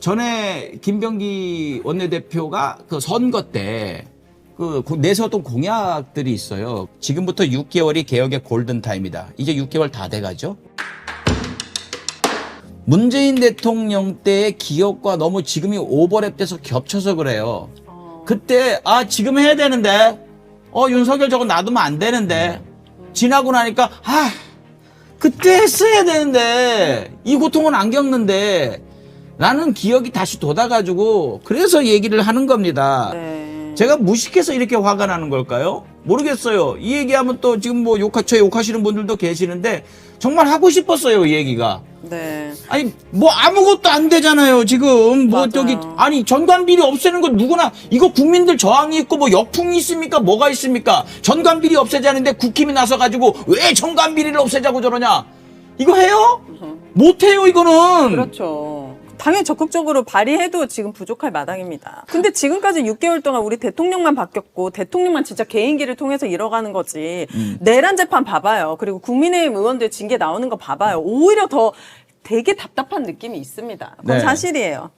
전에 김병기 원내대표가 그 선거 때 그 내세웠던 공약들이 있어요. 지금부터 6개월이 개혁의 골든타임이다. 이제 6개월 다 돼가죠. 문재인 대통령 때의 기억과 너무 지금이 오버랩돼서 겹쳐서 그래요. 그때 아 지금 해야 되는데 어 윤석열 저거 놔두면 안 되는데 지나고 나니까 아 그때 했어야 되는데 이 고통은 안 겪는데 라는 기억이 다시 돋아가지고 그래서 얘기를 하는 겁니다. 네. 제가 무식해서 이렇게 화가 나는 걸까요? 모르겠어요. 이 얘기하면 또 지금 뭐 욕하, 저 욕하시는 분들도 계시는데 정말 하고 싶었어요, 이 얘기가. 네. 아니 뭐 아무것도 안 되잖아요 지금 뭐 맞아요. 저기 아니 전관비리 없애는 건 누구나 이거 국민들 저항이 있고 뭐 역풍이 있습니까 뭐가 있습니까 전관비리 없애자는데 국힘이 나서 가지고 왜 전관비리를 없애자고 저러냐 이거 해요 못 해요 이거는 그렇죠. 당연히 적극적으로 발의해도 지금 부족할 마당입니다. 근데 지금까지 6개월 동안 우리 대통령만 바뀌었고 대통령만 진짜 개인기를 통해서 이뤄가는 거지. 음. 내란 재판 봐봐요. 그리고 국민의힘 의원들 징계 나오는 거 봐봐요. 오히려 더 되게 답답한 느낌이 있습니다. 그건 네. 사실이에요.